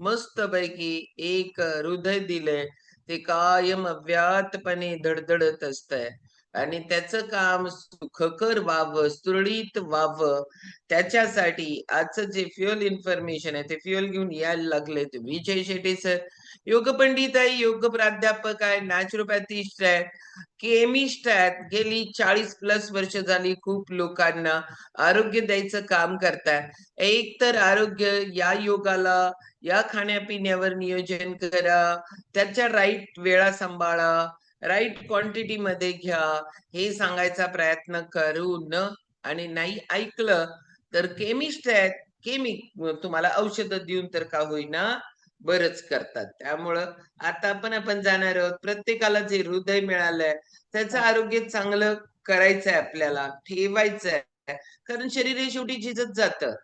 मस्त पैकी एक हृदय दिले ते कायम अव्याहतपणे धडधडत असतंय. आणि त्याचं काम सुखकर व्हावं सुरळीत व्हावं त्याच्यासाठी आजचं जे फ्युअल इन्फॉर्मेशन आहे ते फ्युअल घेऊन यायला लागले विजय शेट्टी सर योग पंडित आहे योग प्राध्यापक आहे नॅचरोपॅथिस्ट आहे केमिस्ट आहेत. गेली चाळीस प्लस वर्ष झाली खूप लोकांना आरोग्य द्यायचं काम करताय. एक तर आरोग्य या योगाला या खाण्यापिण्यावर नियोजन करा त्याच्या राईट वेळा सांभाळा राईट क्वांटिटी मध्ये घ्या हे सांगायचा प्रयत्न करून आणि नाही ऐकलं तर केमिस्ट आहेत. केमी तुम्हाला औषध देऊन तर का होईना बरच करतात. त्यामुळं आता पण आपण जाणार आहोत. प्रत्येकाला जे हृदय मिळालंय. त्याचं आरोग्य चांगलं करायचंय आपल्याला ठेवायचंय. कारण शरीर हे शेवटी झिजत जातं.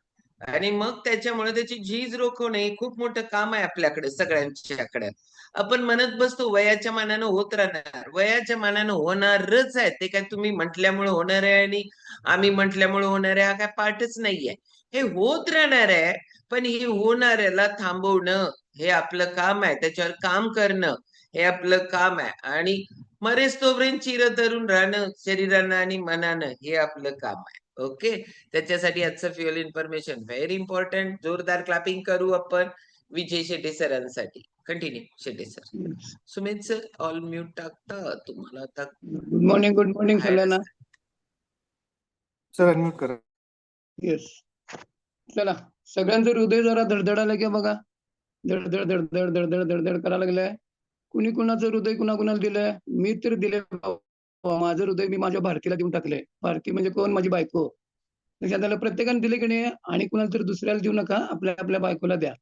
आणि मग त्याच्यामुळे त्याची झीज रोखवणे हे खूप मोठं काम आहे आपल्याकडे सगळ्यांच्याकडे. आपण म्हणत बसतो वयाच्या मानानं होत राहणार. वयाच्या मानानं होणारच आहे. ते काय तुम्ही म्हटल्यामुळे होणार आहे आणि आम्ही म्हटल्यामुळे होणार आहे हा काय पाठच नाहीये. हे होत राहणार आहे पण हे होणाऱ्याला थांबवणं हे आपलं काम आहे त्याच्यावर काम करणं हे आपलं काम आहे. आणि मरेच तोपर्यंत चिर धरून राहणं शरीरानं आणि मनानं हे आपलं काम आहे. ओके? त्याच्यासाठी आजचं फ्युअल इन्फॉर्मेशन व्हेरी इम्पॉर्टंट जोरदार क्लॅपिंग करू आपण. Vijay Shette सरांसाठी. Continue Shette sir. Sumit sir all mute टाकता? तुम्हाला आता गुड मॉर्निंग गुड मॉर्निंग सगळ्यांना सर अनम्यूट करा. येस चला. सगळ्यांचं हृदय जरा धडधडायला की बघा. धडधड धडधड धडधड धडधड करायला लागलाय. कुणी कुणाचं हृदय कुणा कुणाला दिलंय? मी तर दिले माझं हृदय मी माझ्या भारतीला देऊन टाकलंय. भारती म्हणजे कोण? माझी बायको. त्याला आलं प्रत्येकाने दिले की नाही? आणि कुणाला तरी दुसऱ्याला देऊ नका. आपल्या आपल्या बायकोला द्या.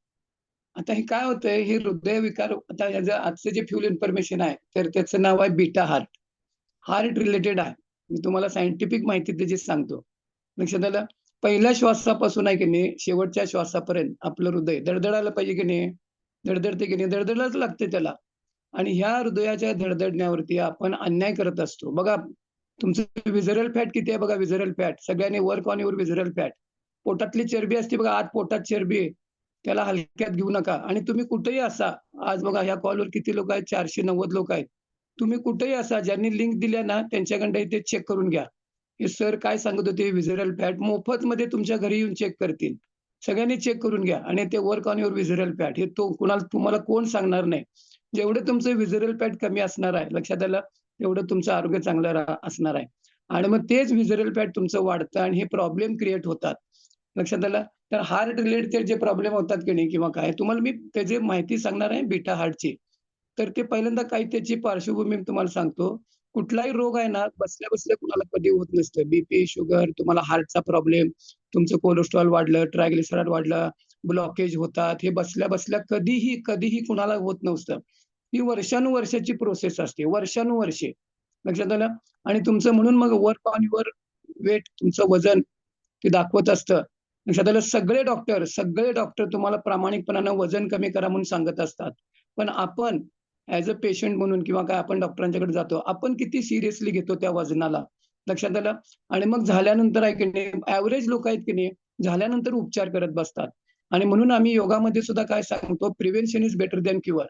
आता हे काय होतंय? हे हृदय विकार आता याचं आजचं जे फ्युल इन्फॉर्मेशन आहे तर त्याचं नाव आहे बीटा हार्ट हार्ट रिलेटेड आहे. मी तुम्हाला सायंटिफिक माहिती त्याची सांगतो. लक्षात आलं? पहिल्या श्वासापासून आहे की नाही? शेवटच्या श्वासापर्यंत आपलं हृदय दडदडायला पाहिजे की नाही? धडधडते की नाही? धडधडलाच लागते त्याला. आणि ह्या हृदयाच्या धडधडण्यावरती आपण अन्याय करत असतो. बघा तुमचं विझरल फॅट किती आहे बघा विझरल फॅट सगळ्यांनी work on your visceral fat पोटातली चरबी असते बघा आत पोटात चरबी आहे. त्याला हलक्यात घेऊ नका. आणि तुम्ही कुठेही असा आज बघा ह्या कॉलवर किती लोक आहेत? चारशे नव्वद लोक आहेत. तुम्ही कुठेही असा ज्यांनी लिंक दिल्या ना त्यांच्याकडे ते चेक करून घ्या. हे सर काय सांगत होते? विझरल फॅट मोफत मध्ये तुमच्या घरी येऊन चेक करतील. सगळ्यांनी चेक करून घ्या. आणि ते work on your visceral fat हे तो कुणाला तुम्हाला कोण सांगणार नाही. जेवढं तुमचं विझरल पॅट कमी असणार आहे लक्षात आलं? तेवढं तुमचं आरोग्य चांगलं असणार आहे. आणि मग तेच विझरल पॅट तुमचं वाढतं आणि हे प्रॉब्लेम क्रिएट होतात. लक्षात आलं? तर हार्ट रिलेटेड जे प्रॉब्लेम होतात की नाही किंवा काय तुम्हाला मी त्याची माहिती सांगणार आहे बीटा हार्टची तर ते पहिल्यांदा काही त्याची पार्श्वभूमी तुम्हाला सांगतो. कुठलाही रोग आहे ना बसल्या बसल्या कुणाला कधी होत नसतं. बीपी शुगर तुम्हाला हार्टचा प्रॉब्लेम तुमचं कोलेस्ट्रॉल वाढलं ट्रायग्लिसराईड वाढलं ब्लॉकेज होतात. हे बसल्या बसल्या कधीही कधीही कुणाला होत नसतं. ही वर्षानुवर्षाची प्रोसेस असते. वर्षानुवर्षे. लक्षात आलं? आणि तुमचं म्हणून मग वर्क ऑन युअर वेट तुमचं वजन ते दाखवत असतं. लक्षात आलं? सगळे डॉक्टर सगळे डॉक्टर तुम्हाला प्रामाणिकपणानं वजन कमी करा म्हणून सांगत असतात. पण आपण ऍज अ पेशंट म्हणून किंवा काय आपण डॉक्टरांच्याकडे जातो आपण किती सिरियसली घेतो त्या वजनाला? लक्षात आलं? आणि मग झाल्यानंतर आहे की नाही ऍव्हरेज लोक आहेत की नाही झाल्यानंतर उपचार करत बसतात. आणि म्हणून आम्ही योगामध्ये सुद्धा काय सांगतो prevention is better than cure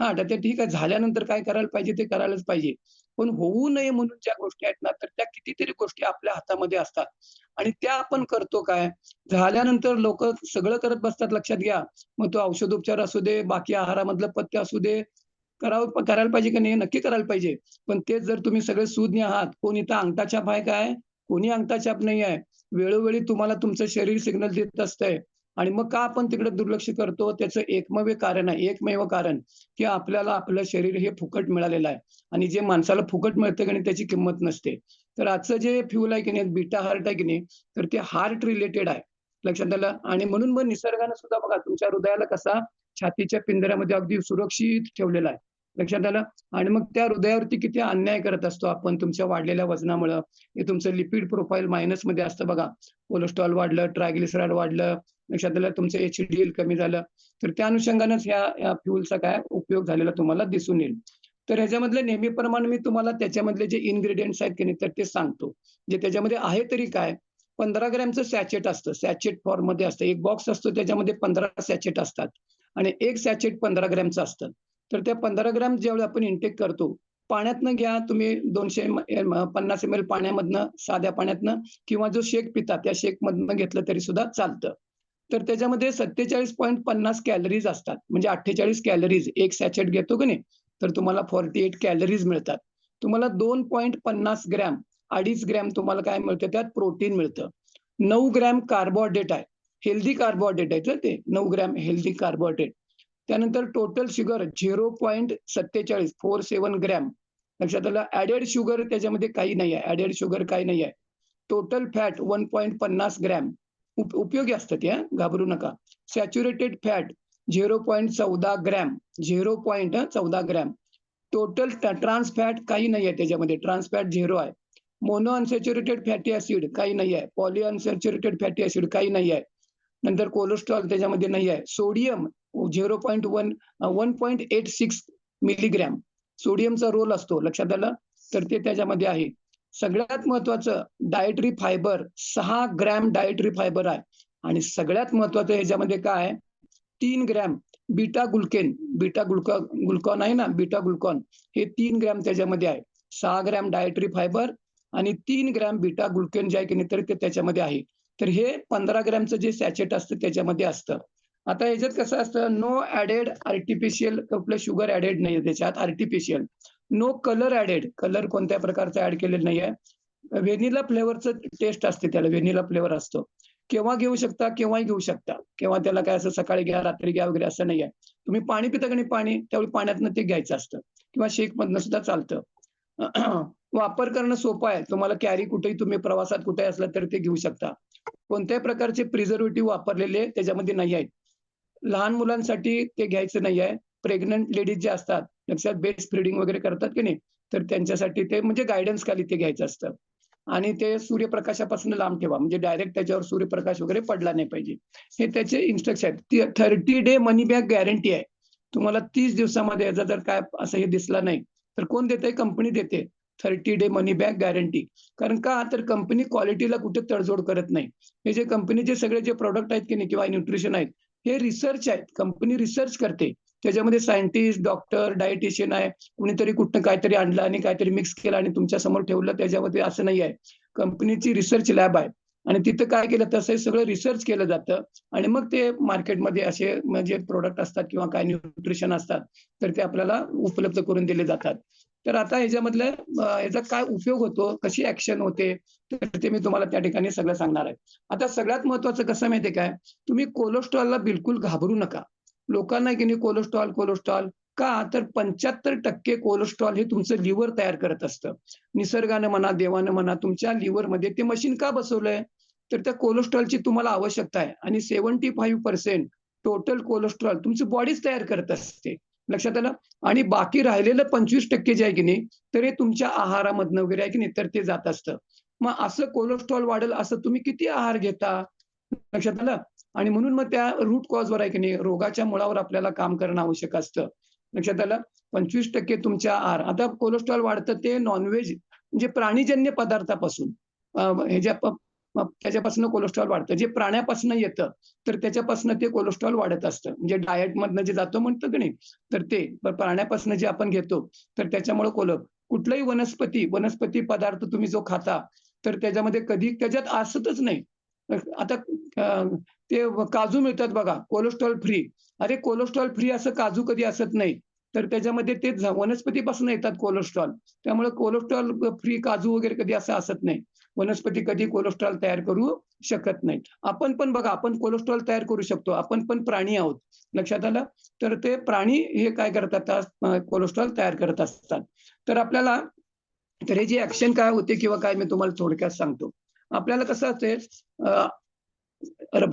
हा तर ते ठीक आहे झाल्यानंतर काय करायला पाहिजे ते करायलाच पाहिजे. पण होऊ नये म्हणून ज्या गोष्टी आहेत ना तर त्या कितीतरी गोष्टी आपल्या हातामध्ये असतात. आणि त्या आपण करतो काय? झाल्यानंतर लोक सगळं करत बसतात लक्षात घ्या. मग तो औषधोपचार असू दे बाकी आहारामधलं पथ्य असू दे करावं करायला पाहिजे की नाही नक्की करायला पाहिजे. पण तेच जर तुम्ही सगळे सुज्ञ आहात कोण इथं अंगठाछाप आहे काय? कोणी अंगठाछाप नाही आहे. वेळोवेळी तुम्हाला तुमचं शरीर सिग्नल देत असतंय. आणि मग का आपण तिकडे दुर्लक्ष करतो? त्याचं एकमेव कारण आहे एकमेव कारण की आपल्याला आपलं शरीर हे फुकट मिळालेलं आहे. आणि जे माणसाला फुकट मिळतं की नाही त्याची किंमत नसते. तर आजचं जे फ्युल आहे की नाही बीटा हार्ट आहे की नाही तर ते हार्ट रिलेटेड आहे. लक्षात आलं? आणि म्हणून मग निसर्गानं सुद्धा बघा तुमच्या हृदयाला कसा छातीच्या पिंजऱ्यामध्ये अगदी सुरक्षित ठेवलेला आहे. लक्षात आलं? आणि मग त्या हृदयावरती किती अन्याय करत असतो आपण? तुमच्या वाढलेल्या वजनामुळं. हे तुमचं लिपिड प्रोफाईल मायनसमध्ये असतं बघा. कोलेस्ट्रॉल वाढलं ट्रायग्लिसराइड वाढलं. लक्षात आलं? तुमचं एच डी एल कमी झालं. तर त्या अनुषंगानेच ह्या या फ्युलचा काय उपयोग झालेला तुम्हाला दिसून येईल. तर ह्याच्यामधले नेहमीप्रमाणे मी तुम्हाला त्याच्यामधले जे इन्ग्रेडियंट्स आहेत की नाही तर ते सांगतो. जे त्याच्यामध्ये आहे तरी काय? पंधरा ग्रॅमचं सॅचेट असतं. सॅचेट फॉर्ममध्ये असतं. एक बॉक्स असतो त्याच्यामध्ये पंधरा सॅचेट असतात. आणि एक सॅचेट पंधरा ग्रॅमचं असतं. तर त्या पंधरा ग्रॅम ज्यावेळी आपण इंटेक करतो पाण्यातनं घ्या तुम्ही दोनशे पन्नास एम एल पाण्यामधनं साध्या पाण्यातनं किंवा जो शेक पिता त्या शेकमधनं घेतलं तरी सुद्धा चालतं. तर त्याच्यामध्ये सत्तेचाळीस पॉईंट पन्नास कॅलरीज असतात. म्हणजे अठ्ठेचाळीस कॅलरीज एक सॅचेट घेतो की नाही तर तुम्हाला फॉर्टी एट कॅलरीज मिळतात. तुम्हाला दोन पॉईंट पन्नास ग्रॅम अडीच ग्रॅम तुम्हाला काय मिळतं? त्यात प्रोटीन मिळतं. नऊ ग्रॅम कार्बोहायड्रेट आहे. हेल्दी कार्बोहायड्रेट आहेत ना ते नऊ ग्रॅम हेल्दी कार्बोहायड्रेट. त्यानंतर टोटल शुगर झिरो पॉईंट सत्तेचाळीस फोर सेवन ग्रॅम. लक्षात आलं ऍडेड शुगर त्याच्यामध्ये काही नाही आहे ऍडेड शुगर काही नाही आहे. टोटल फॅट वन पॉईंट पन्नास ग्रॅम. उप उपयोगी असतं ते घाबरू नका. सॅच्युरेटेड फॅट झिरो पॉईंट चौदा ग्रॅम झिरो पॉईंट चौदा ग्रॅम. टोटल ट्रान्स फॅट काही नाही आहे त्याच्यामध्ये ट्रान्स फॅट झिरो आहे. मोनो अनसॅच्युरेटेड फॅटी ऍसिड काही नाही आहे पॉली अनसॅच्युरेटेड फॅटी ऍसिड काही नाही आहे. नंतर कोलेस्ट्रॉल त्याच्यामध्ये नाही आहे. Sodium zero point one one point eight six milligram सोडियमचा role असतो लक्षात आलं? तर ते त्याच्यामध्ये आहे. सगळ्यात महत्वाचं डायटरी फायबर सहा ग्रॅम डायटरी फायबर आहे. आणि सगळ्यात महत्वाचं ह्याच्यामध्ये काय आहे? तीन gram beta glucan beta gluca glucan आहे ना? बीटा ग्लुकॉन हे तीन ग्रॅम त्याच्यामध्ये आहे. सहा ग्रॅम डायटरी फायबर आणि तीन ग्रॅम बीटा ग्लुकेन जे आहे की नाही तर ते त्याच्यामध्ये आहे. तर हे पंधरा ग्रॅमचं जे सॅचेट असतं त्याच्यामध्ये असतं. आता याच्यात कसं असतं नो ऍडेड आर्टिफिशियल कुठलं शुगर ऍडेड नाही त्याच्यात artificial no colour added colour कोणत्या प्रकारचा ऍड केलेलं नाही आहे व्हेनिला फ्लेवरचं टेस्ट असते त्याला व्हेनिला फ्लेवर असतो. केव्हा घेऊ शकता केव्हाही घेऊ शकता. केव्हा त्याला काय असं सकाळी घ्या रात्री घ्या वगैरे असं नाही आहे तुम्ही पाणी पिता की पाणी त्यावेळी पाण्यातनं ते घ्यायचं असतं. किंवा शेक मधनं सुद्धा चालतं. वापर करणं सोपं आहे. तुम्हाला कॅरी कुठेही तुम्ही प्रवासात कुठे असला तरी ते घेऊ शकता. कोणत्याही प्रकारचे प्रिझर्वेटिव्ह वापरलेले त्याच्यामध्ये नाही आहेत. लहान मुलांसाठी ते घ्यायचं नाही आहे. प्रेग्नंट लेडीज जे असतात लक्षात बेस्ट फिडिंग वगैरे करतात की नाही? तर त्यांच्यासाठी ते म्हणजे गायडन्स खाली ते घ्यायचं असतं. आणि ते सूर्यप्रकाशापासून लांब ठेवा. म्हणजे डायरेक्ट त्याच्यावर सूर्यप्रकाश वगैरे पडला नाही पाहिजे. हे त्याचे इन्स्ट्रक्शन आहेत. Thirty day money back guarantee आहे. तुम्हाला तीस दिवसामध्ये याचा जर काय असं हे दिसला नाही तर कोण देते कंपनी देते. Thirty day money back guarantee कारण का? तर कंपनी क्वालिटीला कुठे तडजोड करत नाही. हे जे कंपनीचे सगळे जे प्रोडक्ट आहेत की नाही किंवा न्यूट्रिशन आहेत हे रिसर्च आहेत. कंपनी रिसर्च करते. त्याच्यामध्ये सायंटिस्ट डॉक्टर डायटिशियन आहे. कुणीतरी कुठं काहीतरी आणलं आणि काहीतरी मिक्स केलं आणि तुमच्यासमोर ठेवलं त्याच्यामध्ये असं नाही आहे. कंपनीची रिसर्च लॅब आहे. आणि तिथं काय केलं? तसं हे सगळं रिसर्च केलं जातं. आणि मग ते मार्केटमध्ये असे म्हणजे प्रोडक्ट असतात किंवा काय न्यूट्रिशन असतात तर ते आपल्याला उपलब्ध करून दिले जातात. तर आता ह्याच्यामधलं याचा काय उपयोग होतो कशी ऍक्शन होते तर ते मी तुम्हाला त्या ठिकाणी सगळं सांगणार आहे. आता सगळ्यात महत्वाचं कसं माहितीये काय? तुम्ही कोलेस्ट्रॉलला बिलकुल घाबरू नका. लोकांना की नाही कोलेस्ट्रॉल कोलेस्ट्रॉल का? तर पंच्याहत्तर टक्के कोलेस्ट्रॉल हे तुमचं लिव्हर तयार करत असतं. निसर्गानं म्हणा देवानं म्हणा तुमच्या लिव्हरमध्ये ते मशीन का बसवलंय? तर त्या कोलेस्ट्रॉलची तुम्हाला आवश्यकता आहे. आणि seventy five percent total cholesterol तुमची बॉडीच तयार करत असते. लक्षात आलं? आणि बाकी राहिलेलं पंचवीस टक्के जे आहे की नाही तर हे तुमच्या आहारामधनं वगैरे आहे की नाही तर ते जात असतं. मग असं कोलेस्ट्रॉल वाढेल असं तुम्ही किती आहार घेता? लक्षात आलं? आणि म्हणून मग त्या रूट कॉजवर आहे की नाही रोगाच्या मुळावर आपल्याला काम करणं आवश्यक असतं. लक्षात आलं? पंचवीस टक्के तुमच्या आहार. आता कोलेस्ट्रॉल वाढतं ते नॉनव्हेज म्हणजे प्राणीजन्य पदार्थापासून. ह्याच्या त्याच्यापासून कोलेस्ट्रॉल वाढतं. जे प्राण्यापासून येतं तर त्याच्यापासून ते कोलेस्ट्रॉल वाढत असतं. म्हणजे डाएट मधनं जे जातो म्हणतं की नाही तर ते प्राण्यापासून जे आपण घेतो तर त्याच्यामुळे कोल कुठलाही वनस्पती वनस्पती पदार्थ तुम्ही जो खाता तर त्याच्यामध्ये कधी त्याच्यात असतच नाही. आता ते काजू मिळतात बघा कोलेस्ट्रॉल फ्री अरे कोलेस्ट्रॉल फ्री असं काजू कधी असत नाही. तर त्याच्यामध्ये ते वनस्पतीपासून येतात कोलेस्ट्रॉल. त्यामुळे कोलेस्ट्रॉल फ्री काजू वगैरे कधी असं असत नाही. वनस्पती कधी कोलेस्ट्रॉल तयार करू शकत नाही आपण पण बघा आपण कोलेस्ट्रॉल तयार करू शकतो. आपण पण प्राणी आहोत. लक्षात आलं? तर ते प्राणी हे काय करतात? कोलेस्ट्रॉल तयार करत असतात. तर आपल्याला तर हे जे ऍक्शन काय होते किंवा काय मी तुम्हाला थोडक्यात सांगतो. आपल्याला कसं असते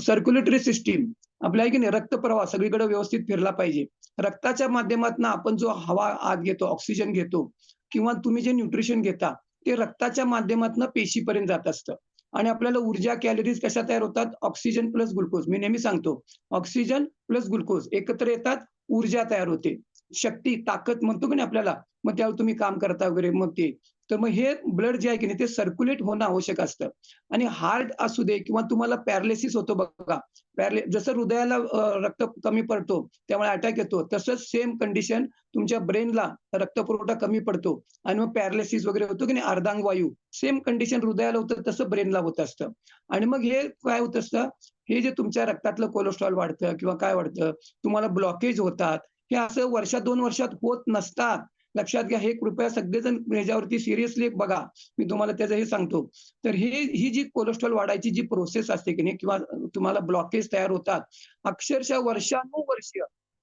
सर्क्युलेटरी सिस्टीम आपल्या की नाही? रक्तप्रवाह सगळीकडे व्यवस्थित फिरला पाहिजे. रक्ताच्या माध्यमातून आपण जो हवा आत घेतो ऑक्सिजन घेतो किंवा तुम्ही जे न्यूट्रिशन घेता ते रक्ताच्या माध्यमातून पेशीपर्यंत जात असतं. आणि आपल्याला ऊर्जा कॅलरीज कशा तयार होतात? ऑक्सिजन प्लस ग्लुकोज मी नेहमी सांगतो ऑक्सिजन प्लस ग्लुकोज एकत्र येतात ऊर्जा तयार होते. शक्ती ताकद म्हणतो की नाही आपल्याला? मग त्यावर तुम्ही काम करता वगैरे मग ते तर मग हे ब्लड जे आहे की नाही ते सर्क्युलेट होणं आवश्यक असतं. आणि हार्ट असू दे किंवा तुम्हाला पॅरालिसिस होतो बघा. पॅरले जसं हृदयाला रक्त कमी पडतो त्यामुळे अटॅक येतो तसंच सेम कंडिशन तुमच्या ब्रेनला रक्तपुरवठा कमी पडतो. आणि मग पॅरालिसिस वगैरे होतो की नाही अर्धांग वायू सेम कंडिशन हृदयाला होतं तसं ब्रेनला होत असतं. आणि मग हे काय होत असतं? हे जे तुमच्या रक्तातलं कोलेस्ट्रॉल वाढतं किंवा काय वाढतं तुम्हाला ब्लॉकेज होतात. हे असं वर्षात दोन वर्षात होत नसतात. लक्षात घ्या हे कृपया सगळेजण ह्याच्यावरती सिरियसली बघा. मी तुम्हाला त्याचं हे सांगतो. तर हे ही जी कोलेस्ट्रॉल वाढायची जी प्रोसेस असते की नाही किंवा तुम्हाला ब्लॉकेज तयार होतात अक्षरशः वर्षानुवर्ष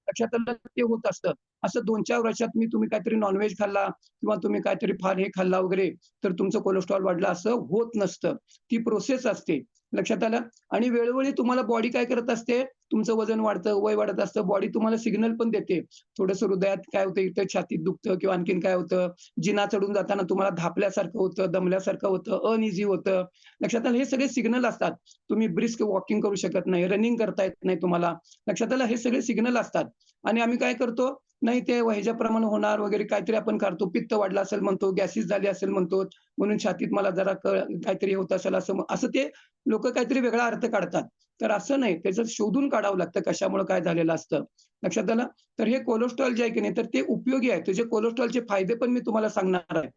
लक्षात आलं ते होत असतं. असं दोन चार वर्षात मी तुम्ही काहीतरी नॉनव्हेज खाल्ला किंवा तुम्ही काहीतरी फार हे खाल्ला वगैरे तर तुमचं कोलेस्ट्रॉल वाढलं असं होत नसतं. ती प्रोसेस असते. लक्षात आलं? आणि वेळोवेळी तुम्हाला बॉडी काय करत असते? तुमचं वजन वाढतं वय वाढत असतं बॉडी तुम्हाला सिग्नल पण देते. थोडंसं हृदयात काय होतं? इथं छातीत दुखतं किंवा आणखीन काय होतं? जिना चढून जाताना तुम्हाला धापल्यासारखं होतं दमल्यासारखं होतं अनइझी होतं. लक्षात आलं? हे सगळे सिग्नल असतात. तुम्ही ब्रिस्क वॉकिंग करू शकत नाही रनिंग करता येत नाही तुम्हाला. लक्षात आलं? हे सगळे सिग्नल असतात. आणि आम्ही काय करतो? नाही ते ह्याच्याप्रमाणे होणार वगैरे काहीतरी आपण करतो. पित्त वाढलं असेल म्हणतो गॅसेस झाले असेल म्हणतो म्हणून छातीत मला जरा काहीतरी होत असेल असं असं ते लोक काहीतरी वेगळा अर्थ काढतात. तर असं नाही. त्याचं शोधून काढावं लागतं कशामुळे काय झालेलं असतं. लक्षात आलं? तर हे कोलेस्ट्रॉल जे आहे की नाही तर ते उपयोगी आहे. त्याचे कोलेस्ट्रॉलचे फायदे पण मी तुम्हाला सांगणार आहे.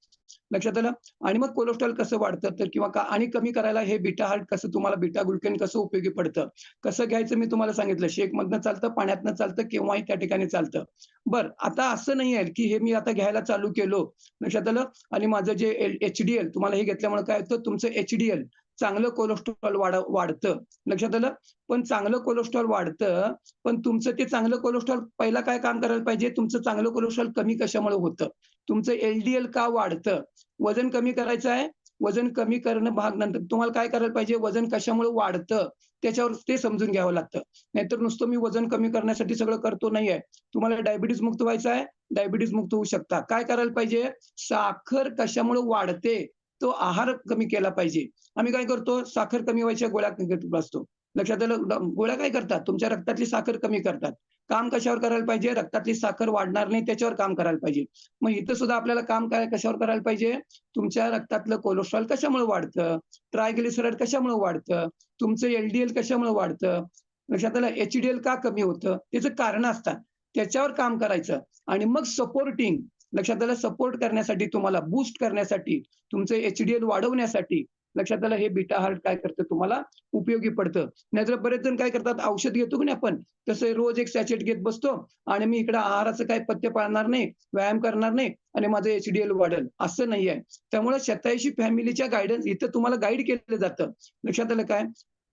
लक्षात आलं? आणि मग कोलेस्ट्रॉल कसं वाढतं? तर किंवा का आणि कमी करायला हे बीटा हार्ट कसं तुम्हाला बीटा ग्लुकेन कसं उपयोगी पडतं? कसं घ्यायचं मी तुम्हाला सांगितलं? शेक मधनं चालतं पाण्यातनं चालतं केव्हाही त्या ठिकाणी चालतं. बर आता असं नाही आहे की हे मी आता घ्यायला चालू केलो. लक्षात आलं? आणि माझं जे एच डी एल तुम्हाला हे घेतल्यामुळे काय होतं? तुमचं एच डी एल चांगलं कोलेस्ट्रॉल वाढ वाढतं. लक्षात आलं? पण चांगलं कोलेस्ट्रॉल वाढतं पण तुमचं ते चांगलं कोलेस्ट्रॉल पहिला काय काम करायला पाहिजे? तुमचं चांगलं कोलेस्ट्रॉल कमी कशामुळे होतं? तुमचं एलडीएल का वाढतं? वजन कमी करायचं आहे? वजन कमी करणं भाग नंतर तुम्हाला काय करायला पाहिजे? वजन कशामुळे वाढतं? त्याच्यावर ते समजून घ्यावं लागतं. नाहीतर नुसतं मी वजन कमी करण्यासाठी सगळं करतो नाहीये. तुम्हाला डायबिटीज मुक्त व्हायचं आहे? डायबिटीज मुक्त होऊ शकता. काय करायला पाहिजे? साखर कशामुळे वाढते? तो आहार कमी केला पाहिजे. आम्ही काय करतो साखर कमी व्हायच्या गोळ्या असतो लक्षात आलं? गोळ्या काय करतात? तुमच्या रक्तातली साखर कमी करतात. काम कशावर करायला पाहिजे? रक्तातली साखर वाढणार नाही त्याच्यावर काम करायला पाहिजे. मग इथं सुद्धा आपल्याला काम काय कशावर करायला पाहिजे? तुमच्या रक्तातलं कोलेस्ट्रॉल कशामुळे वाढतं? ट्रायग्लिसराईड कशामुळे वाढतं? तुमचं एलडीएल कशामुळे वाढतं? लक्षात आलं? एचडीएल का कमी होतं? त्याचं कारण असतात. त्याच्यावर काम करायचं. आणि मग सपोर्टिंग लक्षात आलं? सपोर्ट करण्यासाठी तुम्हाला बूस्ट करण्यासाठी तुमचं एचडीएल वाढवण्यासाठी लक्षात आलं? हे बीटा हार्ट काय करतं? तुम्हाला उपयोगी पडतं. नाहीतर बरेच जण काय करतात? औषध घेतो की नाही आपण? तसं रोज एक सॅचेट घेत बसतो आणि मी इकडे आहाराचं काय पथ्य पाळणार नाही व्यायाम करणार नाही आणि माझं एचडीएल वाढेल. असं नाही आहे त्यामुळे शताऐशी फॅमिलीच्या गायडन्स इथं तुम्हाला गाईड केलं जातं. लक्षात आलं काय?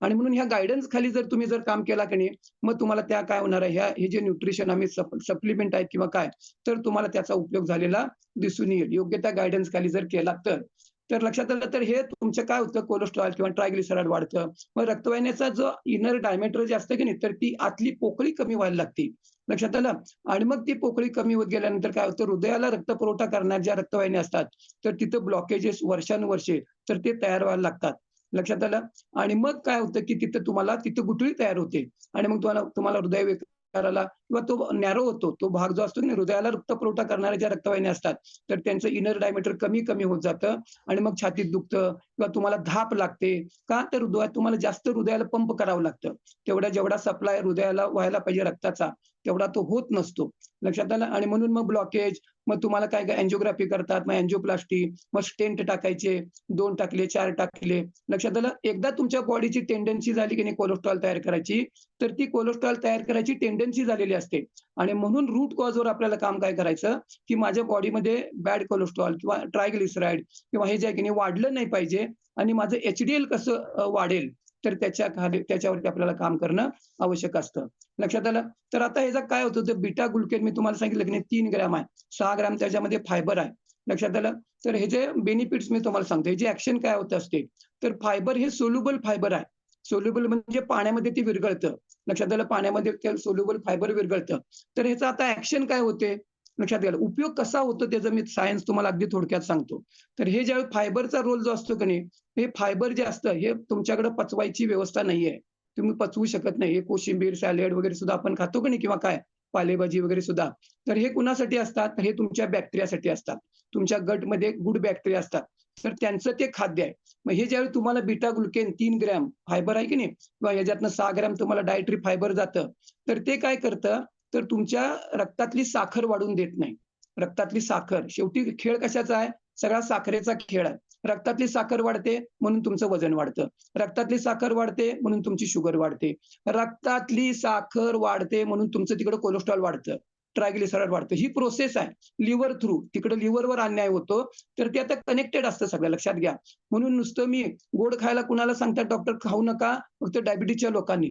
आणि म्हणून ह्या गायडन्स खाली जर तुम्ही जर काम केला की नाही मग तुम्हाला त्या काय होणार आहे? ह्या हे जे न्यूट्रिशन आम्ही सप्लिमेंट आहेत किंवा काय तर तुम्हाला त्याचा उपयोग झालेला दिसून येईल. योग्य त्या गायडन्स खाली जर केला तर. तर लक्षात आलं तर हे तुमचं काय होतं? कोलेस्ट्रॉल किंवा ट्रायग्लिसराइड वाढतं. मग रक्तवाहिन्याचा जो इनर डायमेटर जे असतं की नाही तर ती आतली पोकळी कमी व्हायला लागते. लक्षात आलं? आणि मग ती पोकळी कमी होत गेल्यानंतर काय होतं? हृदयाला रक्त पुरवठा करणाऱ्या ज्या रक्तवाहिन्या असतात तर तिथं ब्लॉकेजेस वर्षानुवर्षे तर ते तयार व्हायला लागतात. लक्षात आलं? आणि मग काय होतं की तिथं तुम्हाला तिथं गुठळी तयार होते. आणि मग तुम्हाला तुम्हाला हृदय विकाराला किंवा तो नॅरो होतो तो भाग जो असतो ना हृदयाला रक्त पुरवठा करणाऱ्या ज्या रक्तवाहिन्या असतात तर त्यांचं इनर डायमीटर कमी कमी होत जातं आणि मग छातीत दुखतं किंवा तुम्हाला धाप लागते का तर हृदयात तुम्हाला जास्त हृदयाला पंप करावं लागतं? तेवढा जेवढा सप्लाय हृदयाला व्हायला पाहिजे रक्ताचा तेवढा तो होत नसतो. लक्षात आलं? आणि म्हणून मग ब्लॉकेज मग तुम्हाला काय काय अँजिओग्राफी करतात मग अँजिओप्लास्टी मग स्टेंट टाकायचे दोन टाकले चार टाकले. लक्षात आलं? एकदा तुमच्या बॉडीची टेंडन्सी झाली की नाही कोलेस्ट्रॉल तयार करायची तर ती कोलेस्ट्रॉल तयार करायची टेंडन्सी झालेली असते. आणि म्हणून रूट कॉजवर आपल्याला काम काय करायचं? की माझ्या बॉडीमध्ये बॅड कोलेस्ट्रॉल किंवा ट्रायग्लिसराईड किंवा हे जे आहे की नाही वाढलं नाही पाहिजे. आणि माझं एचडीएल कसं वाढेल तर त्याच्याखाली त्याच्यावरती आपल्याला काम करणं आवश्यक असतं. लक्षात आलं? तर आता ह्याचा काय होतं? तर बीटा ग्लुकेन मी तुम्हाला सांगितलं की तीन ग्रॅम आहे. सहा ग्रॅम त्याच्यामध्ये फायबर आहे. लक्षात आलं? तर हे जे बेनिफिट्स मी तुम्हाला सांगतो हे जे ऍक्शन काय होत असते तर फायबर हे सोल्युबल फायबर आहे. सोल्युबल म्हणजे पाण्यामध्ये ते विरघळतं. लक्षात आलं? पाण्यामध्ये ते सोल्युबल फायबर विरघळतं. तर ह्याचं आता ऍक्शन काय होते? लक्षात घ्यायला. उपयोग कसा होतो त्याचं मी सायन्स तुम्हाला अगदी थोडक्यात सांगतो. तर हे ज्यावेळी फायबरचा रोल जो असतो की नाही हे फायबर जे असतं हे तुमच्याकडे पचवायची व्यवस्था नाहीये. तुम्ही पचवू शकत नाही. हे कोशिंबीर सॅलेड वगैरे सुद्धा आपण खातो की नाही किंवा काय पालेभाजी वगैरे सुद्धा. तर हे कुणासाठी असतात? तर हे तुमच्या बॅक्टेरियासाठी असतात. तुमच्या गटमध्ये गुड बॅक्टेरिया असतात. तर त्यांचं ते खाद्य आहे. मग हे ज्यावेळी तुम्हाला बीटा ग्लुकेन तीन ग्रॅम फायबर आहे की नाही किंवा याच्यातनं सहा ग्रॅम तुम्हाला डायटरी फायबर जातं तर ते काय करतं? तर तुमच्या रक्तातली साखर वाढून देत नाही. रक्तातली साखर. शेवटी खेळ कशाचा आहे? सगळा साखरेचा खेळ आहे. रक्तातली साखर वाढते म्हणून तुमचं वजन वाढतं. रक्तातली साखर वाढते म्हणून तुमची शुगर वाढते. रक्तातली साखर वाढते म्हणून तुमचं तिकडे कोलेस्ट्रॉल वाढतं. ट्रायग्लिसराइड वाढतं. ही प्रोसेस आहे. लिव्हर थ्रू तिकडे लिव्हरवर अन्याय होतो. तर ते आता कनेक्टेड असतं सगळं. लक्षात घ्या. म्हणून नुसतं मी गोड खायला कुणाला सांगतात डॉक्टर खाऊ नका. फक्त डायबिटीसच्या लोकांनी.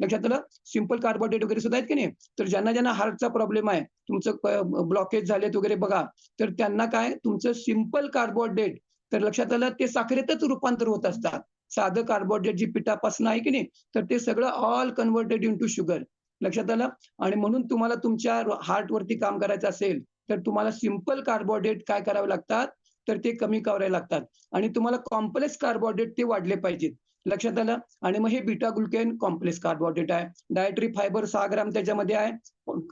लक्षात आलं? सिंपल कार्बोहायड्रेट वगैरे सुद्धा आहेत की नाही? तर ज्यांना ज्यांना हार्टचा प्रॉब्लेम आहे तुमचं ब्लॉकेज झालेत वगैरे बघा तर त्यांना काय? तुमचं सिंपल कार्बोहायड्रेट तर लक्षात आलं ते साखरेतच रूपांतर होत असतात. साधं कार्बोहायड्रेट जी पिठापासून आहे की नाही? तर ते सगळं all converted into sugar लक्षात आलं? आणि म्हणून तुम्हाला तुमच्या हार्ट वरती काम करायचं असेल तर तुम्हाला सिंपल कार्बोहायड्रेट काय करावे लागतात? तर ते कमी करावे लागतात. आणि तुम्हाला कॉम्प्लेक्स कार्बोहायड्रेट ते वाढले पाहिजेत. लक्षात आलं? आणि मग हे बीटा ग्लुकेन कॉम्प्लेक्स कार्बोहायड्रेट आहे. डायटरी फायबर सहा ग्राम त्याच्यामध्ये आहे.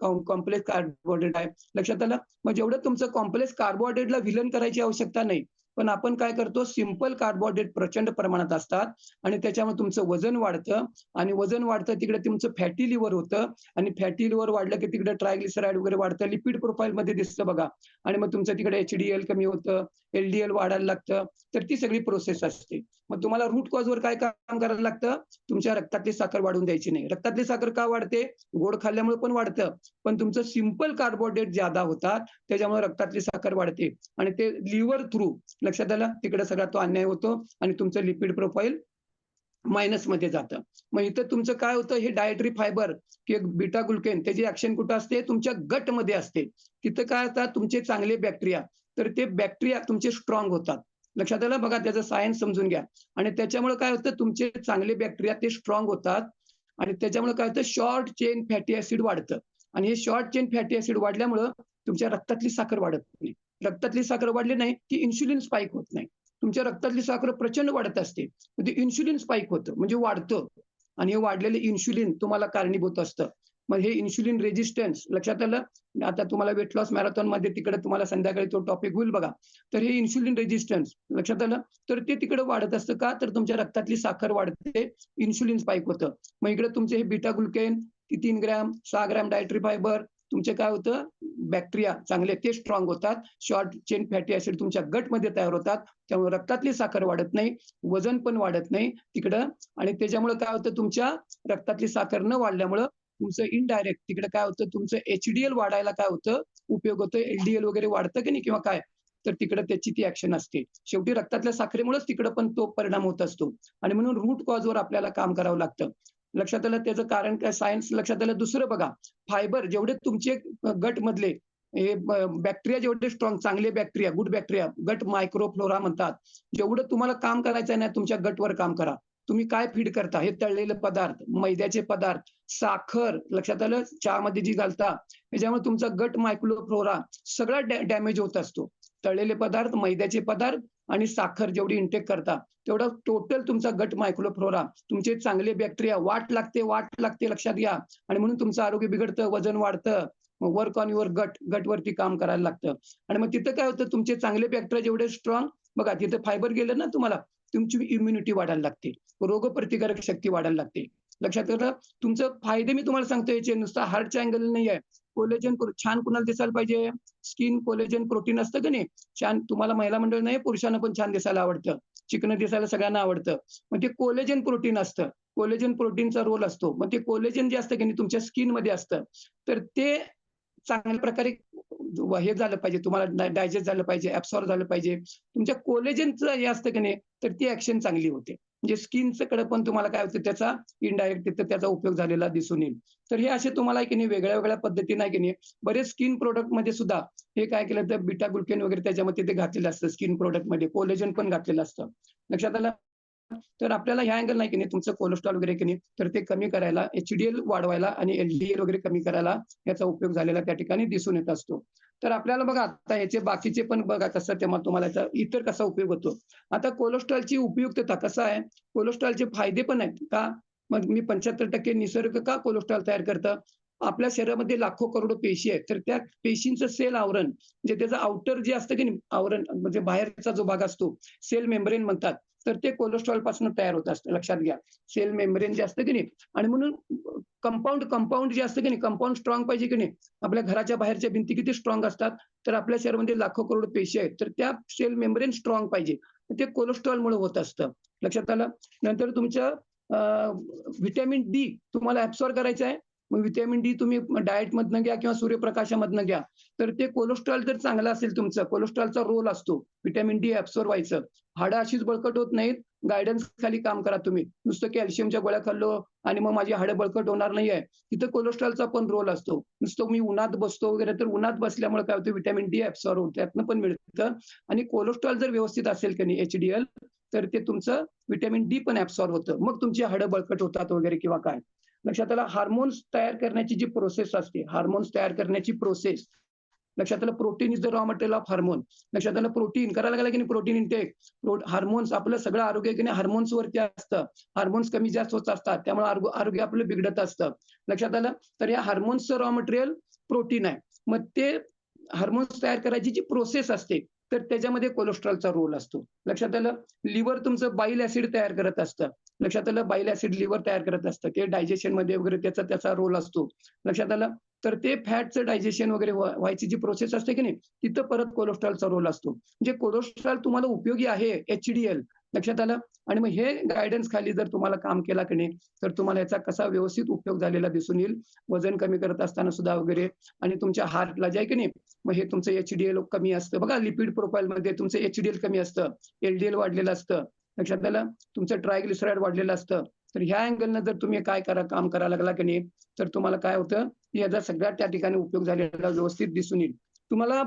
कॉम्प्लेक्स कार्बोहायड्रेट आहे. लक्षात आलं? मग जेवढं तुमचं कॉम्प्लेक्स कार्बोहायड्रेटला विलन करायची आवश्यकता नाही पण आपण काय करतो? सिंपल कार्बोहायड्रेट प्रचंड प्रमाणात असतात आणि त्याच्यामुळे तुमचं वजन वाढतं आणि वजन वाढतं तिकडे तुमचं फॅटी लिव्हर होतं आणि फॅटी लिव्हर वाढलं की तिकडे ट्रायग्लिसराईड वगैरे वाढतं लिपिड प्रोफाईलमध्ये दिसतं बघा. आणि मग तुमचं तिकडे एचडीएल कमी होतं एलडीएल वाढायला लागतं तर ती सगळी प्रोसेस असते. मग तुम्हाला रूट कॉजवर काय काम करायला लागतं? तुमच्या रक्तातली साखर वाढून द्यायची नाही. रक्तातली साखर का वाढते? गोड खाल्ल्यामुळे पण वाढतं. पण तुमचं सिंपल कार्बोहायड्रेट ज्यादा होतात त्याच्यामुळे रक्तातली साखर वाढते. आणि ते लिव्हर थ्रू लक्षात आलं? तिकडे सगळा तो अन्याय होतो आणि तुमचं लिपिड प्रोफाईल मायनसमध्ये जातं. मग इथं तुमचं काय होतं? हे डायटरी फायबर की बीटा ग्लुकेन त्याची ऍक्शन कुठं असते? तुमच्या गटमध्ये असते. तिथं काय असतात? तुमचे चांगले बॅक्टेरिया तर ते बॅक्टेरिया तुमचे स्ट्रॉंग होतात. लक्षात आलं? बघा त्याचं सायन्स समजून घ्या. आणि त्याच्यामुळे काय होतं? तुमचे चांगले बॅक्टेरिया ते स्ट्रॉंग होतात. आणि त्याच्यामुळे काय होतं? शॉर्ट चेन फॅटी ऍसिड वाढतं. आणि हे शॉर्ट चेन फॅटी ऍसिड वाढल्यामुळं तुमच्या रक्तातली साखर वाढत नाही. रक्तातली साखर वाढली नाही की इन्शुलिन स्पाइक होत नाही. तुमच्या रक्तातली साखर प्रचंड वाढत असते. ते इन्शुलिन स्पाइक होतं. म्हणजे वाढतं. आणि हे वाढलेले इन्शुलिन तुम्हाला कारणीभूत असतं. मग हे इन्शुलिन रेजिस्टन्स लक्षात आलं? आता तुम्हाला वेट लॉस मॅरेथॉनमध्ये तिकडे तुम्हाला संध्याकाळी तो टॉपिक होईल बघा. तर हे इन्शुलिन रेजिस्टन्स लक्षात आलं? तर ते तिकडे वाढत असतं का? तर तुमच्या रक्तातली साखर वाढते. इन्शुलिन स्पाईक होतं. मग इकडे तुमचे हे बीटा ग्लुकेन तीन ग्रॅम सहा ग्रॅम डायट्री फायबर तुमचे काय होतं? बॅक्टेरिया चांगले ते स्ट्रॉंग होतात. शॉर्ट चेन फॅटी ऍसिड तुमच्या गटमध्ये तयार होतात. त्यामुळे रक्तातली साखर वाढत नाही वजन पण वाढत नाही तिकडं. आणि त्याच्यामुळे काय होतं? तुमच्या रक्तातली साखर न वाढल्यामुळं तुमचं इनडायरेक्ट तिकडे काय होतं? तुमचं एचडीएल वाढायला काय होतं? उपयोग होतो एलडीएल वगैरे वाढतं की नाही? किंवा काय? तर तिकडे त्याची ती ऍक्शन असते. शेवटी रक्तातल्या साखरेमुळेच तिकडे पण तो परिणाम होत असतो. आणि म्हणून रूट कॉजवर आपल्याला काम करावं लागतं. लक्षात आलं त्याचं कारण काय? सायन्स लक्षात आलं दुसरं बघा. फायबर जेवढे तुमचे गट मधले हे बॅक्टेरिया जेवढे स्ट्रॉंग चांगले bacteria good bacteria gut microflora म्हणतात. जेवढं तुम्हाला काम करायचं नाही तुमच्या गटवर काम करा. तुम्ही काय फीड करता? हे तळलेले पदार्थ मैद्याचे पदार्थ साखर लक्षात आलं? चहामध्ये जी घालता त्याच्यामुळे तुमचा गट मायक्रोफ्लोरा सगळा डॅमेज होत असतो. तळलेले पदार्थ मैद्याचे पदार्थ आणि साखर जेवढी इंटेक करता तेवढा टोटल तुमचा गट मायक्रोफ्लोरा तुमचे चांगले बॅक्टेरिया वाट लागते वाट लागते लक्षात घ्या. आणि म्हणून तुमचं आरोग्य बिघडतं वजन वाढतं वर्क ऑन युअर गट गटवरती काम करायला लागतं. आणि मग तिथं काय होतं? तुमचे चांगले बॅक्टेरिया जेवढे स्ट्रॉंग बघा तिथं फायबर गेलं ना तुम्हाला तुमची इम्युनिटी वाढायला लागते. रोगप्रतिकारक शक्ती वाढायला लागते. लक्षात करा तुमचं फायदे मी तुम्हाला सांगतो याचे. नुसतं हार्टच्या अँगल नाही आहे कोलेजन छान कुणाला दिसायला पाहिजे? स्किन कोलेजन प्रोटीन असतं का नाही? छान तुम्हाला महिला मंडळ नाही पुरुषांना पण छान दिसायला आवडतं. चिकन दिसायला सगळ्यांना आवडतं. मग ते कोलेजन प्रोटीन असतं. कोलेजन प्रोटीनचा रोल असतो. मग ते कोलेजन जे असतं की नाही तुमच्या स्किनमध्ये असतं. तर ते चांगल्या प्रकारे हे झालं पाहिजे तुम्हाला डायजेस्ट झालं पाहिजे ऍब्सॉर्ब झालं पाहिजे. तुमच्या कोलेजनचं हे असतं की नाही तर ती ऍक्शन चांगली होते. म्हणजे स्किनचं कडे पण तुम्हाला काय होतं त्याचा इनडायरेक्ट तिथं त्याचा उपयोग झालेला दिसून येईल. तर हे असे तुम्हाला की नाही वेगळ्या वेगळ्या पद्धतीने की नाही बरेच स्किन प्रोडक्टमध्ये सुद्धा हे काय केलं तर बिटा ग्लुकेन वगैरे त्याच्यामध्ये ते घातलेलं असतं स्किन प्रोडक्टमध्ये. कोलेजन पण घातलेलं असतं. लक्षात आलं? तर आपल्याला ह्या अँगल नाही की नाही तुमचं कोलेस्ट्रॉल वगैरे की नाही तर ते कमी करायला एचडीएल वाढवायला आणि एलडीएल वगैरे कमी करायला याचा उपयोग झालेला त्या ठिकाणी दिसून येत असतो. तर आपल्याला बघा आता याचे बाकीचे पण बघा कसं तेव्हा तुम्हाला याचा इतर कसा उपयोग होतो. आता कोलेस्ट्रॉलची उपयुक्तता कसं आहे? कोलेस्ट्रॉलचे फायदे पण आहेत का? मग मी पंच्याहत्तर टक्के निसर्ग का कोलेस्ट्रॉल तयार करतं? आपल्या शरीरामध्ये लाखो करोडो पेशी आहेत तर त्या पेशींचं सेल आवरण म्हणजे त्याचं आउटर जे असतं की नाही आवरण म्हणजे बाहेरचा जो भाग असतो सेल मेम्ब्रेन म्हणतात तर ते कोलेस्ट्रॉलपासून तयार होत असतं. लक्षात घ्या. सेल मेम्ब्रेन जे असतं की नाही आणि म्हणून कंपाऊंड कंपाऊंड जे असतं की नाही कंपाऊंड स्ट्रॉंग पाहिजे की नाही आपल्या घराच्या बाहेरच्या भिंती किती स्ट्रॉंग असतात तर आपल्या शरीरामध्ये लाखो करोड पेशी आहेत तर त्या सेल मेम्ब्रेन स्ट्रॉंग पाहिजे. ते कोलेस्ट्रॉलमुळे होत असतं. लक्षात आलं? नंतर तुमचं व्हिटॅमिन डी तुम्हाला ऍब्सॉर्ब करायचं आहे. मग व्हिटॅमिन डी तुम्ही डाएटमधनं घ्या किंवा सूर्यप्रकाशामधनं घ्या. तर ते कोलेस्ट्रॉल जर चांगलं असेल तुमचं कोलेस्ट्रॉलचा रोल असतो. व्हिटॅमिन डी ऍब्सॉर्ब व्हायचं. हाडं अशीच बळकट होत नाहीत. गायडन्स खाली काम करा तुम्ही. नुसतं कॅल्शियमच्या गोळ्या खाल्लो आणि मग माझी हाडं बळकट होणार नाही आहे तिथं कोलेस्ट्रॉलचा पण रोल असतो. नुसतं मी उन्हात बसतो वगैरे तर उन्हात बसल्यामुळे काय होतं? व्हिटॅमिन डी ऍब्सॉर्ब होतं. त्यातनं पण मिळतं. आणि कोलेस्ट्रॉल जर व्यवस्थित असेल की नाही एचडीएल तर ते तुमचं व्हिटॅमिन डी पण ऍब्सॉर्ब होतं. मग तुमची हाडं बळकट होतात वगैरे किंवा काय. लक्षात आला? हार्मोन्स तयार करण्याची जी प्रोसेस असते हार्मोन्स तयार करण्याची प्रोसेस लक्षात आलं protein is the raw material of hormone लक्षात आलं प्रोटीन करायला लागलं की नाही प्रोटीन इनटेक हार्मोन्स आपलं सगळं आरोग्य की नाही? हार्मोन्स वरती असतं. हार्मोन्स कमी जास्त होत असतात. त्यामुळे आरोग्य आरोग्य आपलं बिघडत असतं. लक्षात आलं? तर या हार्मोन्सचं रॉ मटेरियल प्रोटीन आहे. मग ते हार्मोन्स तयार करायची जी प्रोसेस असते तर त्याच्यामध्ये कोलेस्ट्रॉलचा रोल असतो. लक्षात आलं? लिव्हर तुमचं बाईल ऍसिड तयार करत असतं. लक्षात आलं? बाईल ऍसिड लिव्हर तयार करत असतं. ते डायजेशनमध्ये वगैरे त्याचा त्याचा रोल असतो. लक्षात आलं? तर ते फॅटचं डायजेशन वगैरे व्हायची जी प्रोसेस असते की नाही तिथं परत कोलेस्ट्रॉलचा रोल असतो. म्हणजे कोलेस्ट्रॉल तुम्हाला उपयोगी आहे एचडीएल लक्षात आलं? आणि मग हे गायडन्स खाली जर तुम्हाला काम केला की नाही तर तुम्हाला याचा कसा व्यवस्थित उपयोग झालेला दिसून येईल. वजन कमी करत असताना सुद्धा वगैरे आणि तुमच्या हार्टला जे आहे की नाही मग हे तुमचं एचडीएल कमी असतं. बघा लिपिड प्रोफाईल मध्ये तुमचं एचडीएल कमी असतं एलडीएल वाढलेलं असतं. लक्षात आलं? तुमचं ट्रायग्लिसराईड वाढलेलं असतं. तर ह्या अँगलनं जर तुम्ही काय करा काम करायला लागला की नाही तर तुम्हाला काय होतं? याचा सगळ्यात त्या ठिकाणी उपयोग झालेला व्यवस्थित दिसून येईल. तुम्हाला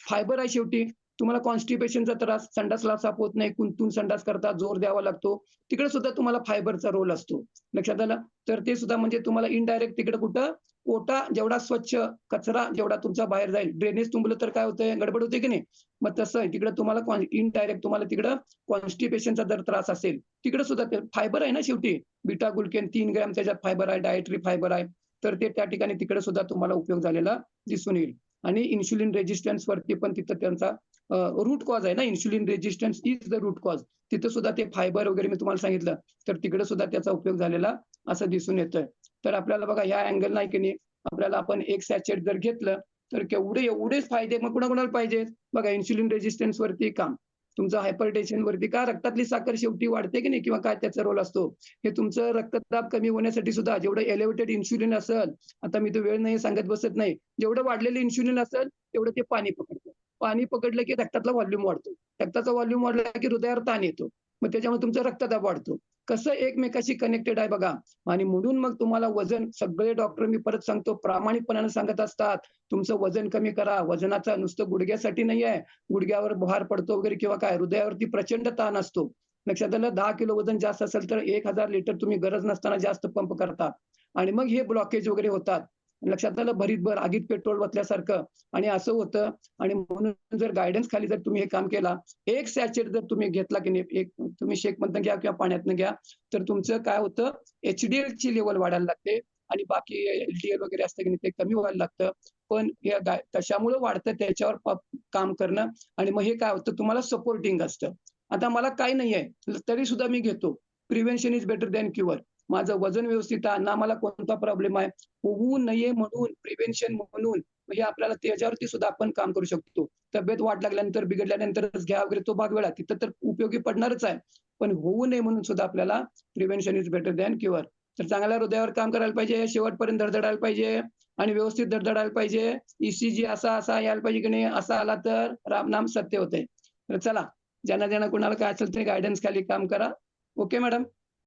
फायबर आहे शेवटी. तुम्हाला कॉन्स्टिपेशनचा त्रास संडासला साफ होत नाही कुंतून संडास करता जोर द्यावा लागतो. तिकडे सुद्धा तुम्हाला फायबरचा रोल असतो. लक्षात आला? तर ते सुद्धा म्हणजे तुम्हाला इनडायरेक्ट तिकडे कुठं? ओटा जेवढा स्वच्छ कचरा जेवढा तुमचा बाहेर जाईल. ड्रेनेज तुंबलं तर काय होतंय? गडबड होते की नाही? मग तसं तिकडे तुम्हाला इनडायरेक्ट तुम्हाला तिकडं कॉन्स्टिपेशनचा जर त्रास असेल तिकडे सुद्धा फायबर आहे ना शेवटी? बिटा गुलकेन तीन ग्रॅम त्याच्यात फायबर आहे डायटरी फायबर आहे. तर ते त्या ठिकाणी तिकडे सुद्धा तुम्हाला उपयोग झालेला दिसून येईल. आणि इन्शुलिन रेजिस्टन्स वरती पण तिथं त्यांचा रूट कॉज आहे ना. Insulin resistance is the root cause तिथं सुद्धा ते फायबर वगैरे मी तुम्हाला सांगितलं. तर तिकडे सुद्धा त्याचा उपयोग झालेला असं दिसून येतोय. तर आपल्याला बघा ह्या अँगल नाही की नाही आपल्याला आपण एक सॅचेट जर घेतलं तर केवढे एवढेच फायदे मग कुणाकुणाला पाहिजे बघा इन्शुलिन रेजिस्टन्स वरती काम. तुमचं हायपरटेन्शन वरती का रक्तातली साखर शेवटी वाढते की नाही किंवा काय त्याचा रोल असतो? हे तुमचं रक्तदाब कमी होण्यासाठी सुद्धा जेवढं एलिव्हेटेड इन्शुलिन असेल आता मी तो वेळ नाही सांगत बसत नाही जेवढं वाढलेलं इन्शुलिन असेल तेवढं ते पाणी पकडतं. पाणी पकडलं की रक्तातला व्हॉल्यूम वाढतो. रक्ताचा व्हॉल्यूम वाढला की हृदयावर ताण येतो. मग त्याच्यामुळे तुमचा रक्तदाब वाढतो. कसं एकमेकाशी कनेक्टेड आहे बघा. आणि म्हणून मग तुम्हाला वजन सगळे डॉक्टर मी परत सांगतो प्रामाणिकपणाने सांगत असतात. तुमचं वजन कमी करा. वजनाचा नुसतं गुडघ्यासाठी नाही आहे. गुडघ्यावर भार पडतो वगैरे किंवा काय हृदयावरती प्रचंड ताण असतो. लक्षात आलं? दहा किलो वजन जास्त असेल तर एक हजार लिटर तुम्ही गरज नसताना जास्त पंप करता. आणि मग हे ब्लॉकेज वगैरे होतात. लक्षात आलं? भरीत भर आगीत पेट्रोल बसल्यासारखं आणि असं होतं. आणि म्हणून जर गायडन्स खाली जर तुम्ही हे काम केला एक सॅचेट जर तुम्ही घेतला की नाही एक तुम्ही शेक मधनं घ्या किंवा पाण्यातनं घ्या तर तुमचं काय होतं? एचडीएल ची लेवल वाढायला लागते. आणि बाकी एलडीएल वगैरे असतं की नाही ते कमी व्हायला लागतं. पण हे कशामुळे वाढतं त्याच्यावर काम करणं. आणि मग हे काय होतं? तुम्हाला सपोर्टिंग असतं. आता मला काय नाही आहे तरी सुद्धा मी घेतो. Prevention is better than cure माझं वजन व्यवस्थित आहे ना मला कोणता प्रॉब्लेम आहे? होऊ नये म्हणून प्रिव्हेन्शन म्हणून म्हणजे आपल्याला त्याच्यावरती सुद्धा आपण काम करू शकतो. तब्येत वाट लागल्यानंतर बिघडल्यानंतरच घ्या वगैरे तो भाग वेळा. तिथं तर उपयोगी पडणारच आहे. पण होऊ नये म्हणून सुद्धा आपल्याला prevention is better than cure तर चांगल्या हृदयावर काम करायला पाहिजे शेवटपर्यंत धडधडायला पाहिजे आणि व्यवस्थित धडधडायला पाहिजे. ईसीजी असा असा यायला पाहिजे की नाही असा आला तर रामनाम सत्य होते तर चला ज्यांना ज्यांना कुणाला काय असेल ते गायडन्स खाली काम करा. Okay madam